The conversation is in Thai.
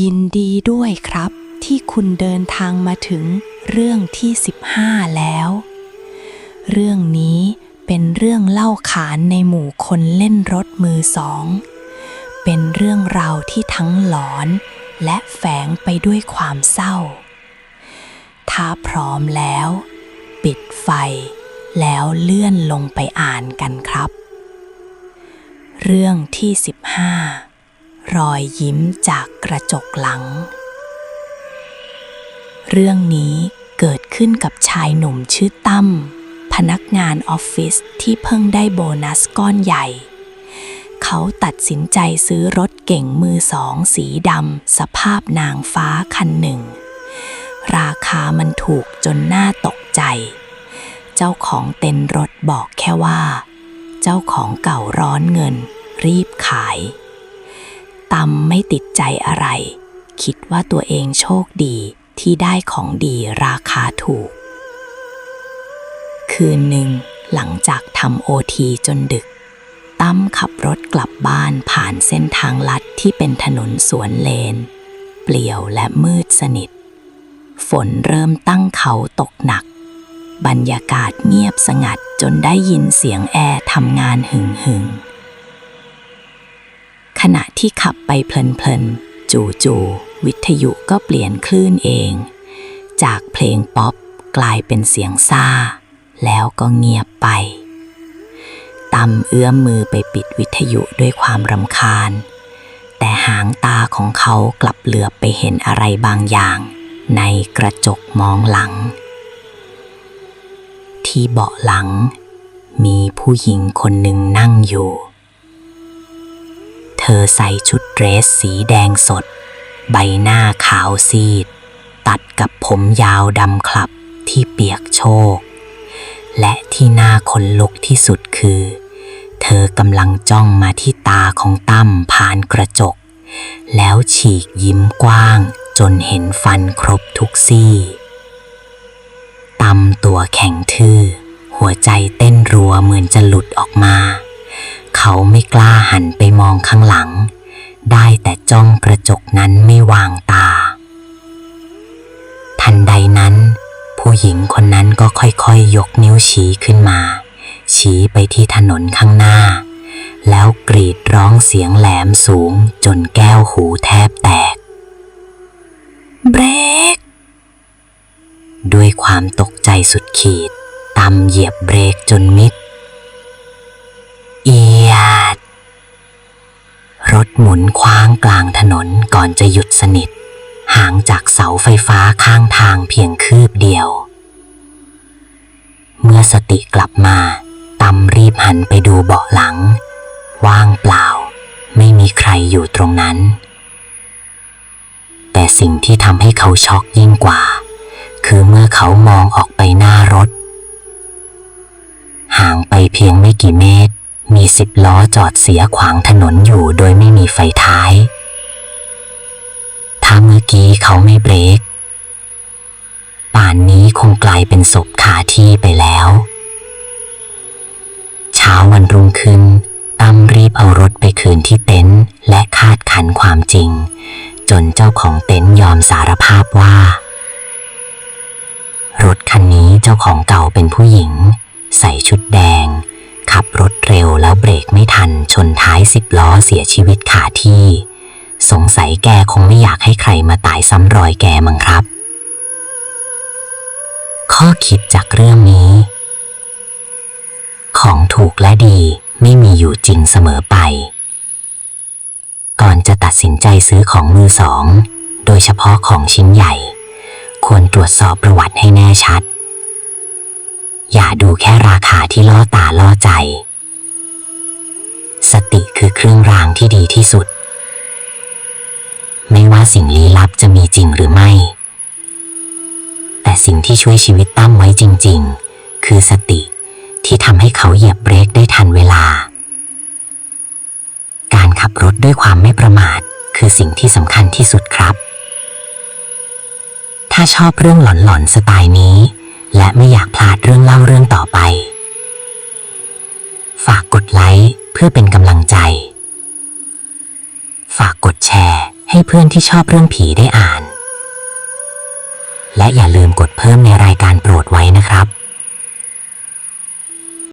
ยินดีด้วยครับ ที่คุณเดินทางมาถึงเรื่องที่ 15 แล้ว เรื่องนี้เป็นเรื่องเล่าขานในหมู่คนเล่นรถมือสอง เป็นเรื่องราวที่ทั้งหลอนและแฝงไปด้วยความเศร้า ถ้าพร้อมแล้ว ปิดไฟ แล้วเลื่อนลงไปอ่านกันครับ เรื่องที่ 15 รอยยิ้มจากกระจกหลัง เรื่องนี้เกิดขึ้นกับชายหนุ่มชื่อตั้มพนักงานออฟฟิศที่เพิ่งได้โบนัสก้อนใหญ่ เขาตัดสินใจซื้อรถเก่งมือสองสีดำสภาพนางฟ้าคันหนึ่ง ราคามันถูกจนน่าตกใจ เจ้าของเต็นท์รถบอกแค่ว่า เจ้าของเก่าร้อนเงิน รีบขาย ตำไม่ติดใจอะไร คิดว่าตัวเองโชคดีที่ได้ของดีราคาถูก คืนหนึ่งหลังจากทำโอทีจนดึก ตั้มขับรถกลับบ้านผ่านเส้นทางลัดที่เป็นถนนสวนเลน เปลี่ยวและมืดสนิท ฝนเริ่มตั้งเขาตกหนัก บรรยากาศเงียบสงัดจนได้ยินเสียงแอร์ทำงานหึงหึง ณะที่ขับไปเพลินๆ จู่ๆวิทยุก็เปลี่ยนคลื่นเอง จากเพลงป๊อปกลายเป็นเสียงซ่า แล้วก็เงียบไปตำเอื้อมมือไปปิดวิทยุด้วยความรำคาญ แต่หางตาของเขากลับเหลือบไปเห็นอะไรบางอย่าง ในกระจกมองหลัง ที่เบาะหลัง มีผู้หญิงคนหนึ่งนั่งอยู่ ธอใส่ชุดเดรสสีแดงสด ใบหน้าขาวซีด ตัดกับผมยาวดำคลับที่เปียกโชก และที่น่าขนลุกที่สุดคือ เธอกำลังจ้องมาที่ตาของตั้มผ่านกระจก แล้วฉีกยิ้มกว้างจนเห็นฟันครบทุกซี่ตำตัวแข็งทื่อ หัวใจเต้นรัวเหมือนจะหลุดออกมา ไม่กล้าหันไปมองข้างหลัง ได้แต่จ้องกระจกนั้นไม่วางตา ทันใดนั้น ผู้หญิงคนนั้นก็ค่อยๆยกนิ้วชี้ขึ้นมา ชี้ไปที่ถนนข้างหน้า แล้วกรีดร้องเสียงแหลมสูงจนแก้วหูแทบแตก เบรก ด้วยความตกใจสุดขีดตำเหยียบเบรกจนมิดเอียด รถหมุนคว้างกลางถนนก่อนจะหยุดสนิท ห่างจากเสาไฟฟ้าข้างทางเพียงคืบเดียว เมื่อสติกลับมาตำรีบหันไปดูเบาะหลัง ว่างเปล่า ไม่มีใครอยู่ตรงนั้น แต่สิ่งที่ทำให้เขาช็อกยิ่งกว่า คือเมื่อเขามองออกไปหน้ารถ ห่างไปเพียงไม่กี่เมตร มีสิบล้อจอดเสียขวางถนนอยู่โดยไม่มีไฟท้าย ถ้าเมื่อกี้เขาไม่เบรก ป่านนี้คงกลายเป็นศพคาที่ไปแล้ว เช้าวันรุ่งขึ้นตั้มรีบเอารถไปคืนที่เต็นท์และคาดขันความจริง จนเจ้าของเต็นท์ยอมสารภาพว่า รถคันนี้เจ้าของเก่าเป็นผู้หญิง ใส่ชุดแดง แล้วเบรกไม่ทันชนท้ายสิบล้อเสียชีวิตขาที่ สงสัยแกคงไม่อยากให้ใครมาตายซ้ำรอยแกมั้งครับ ข้อคิดจากเรื่องนี้ ของถูกและดีไม่มีอยู่จริงเสมอไป ก่อนจะตัดสินใจซื้อของมือสอง โดยเฉพาะของชิ้นใหญ่ ควรตรวจสอบประวัติให้แน่ชัด อย่าดูแค่ราคาที่ล่อตาล่อใจ สติคือเครื่องรางที่ดีที่สุด ไม่ว่าสิ่งลี้ลับจะมีจริงหรือไม่ แต่สิ่งที่ช่วยชีวิตตั้มไว้จริง ๆ คือสติที่ทำให้เขาเหยียบเบรกได้ทันเวลา การขับรถด้วยความไม่ประมาทคือสิ่งที่สำคัญที่สุดครับ ถ้าชอบเรื่องหลอนๆสไตล์นี้ และไม่อยากพลาดเรื่องเล่าเรื่องต่อไป ฝากกดไลค์ เพื่อเป็นกำลังใจ ฝากกดแชร์ให้เพื่อนที่ชอบเรื่องผีได้อ่าน และอย่าลืมกดเพิ่มในรายการโปรดไว้นะครับ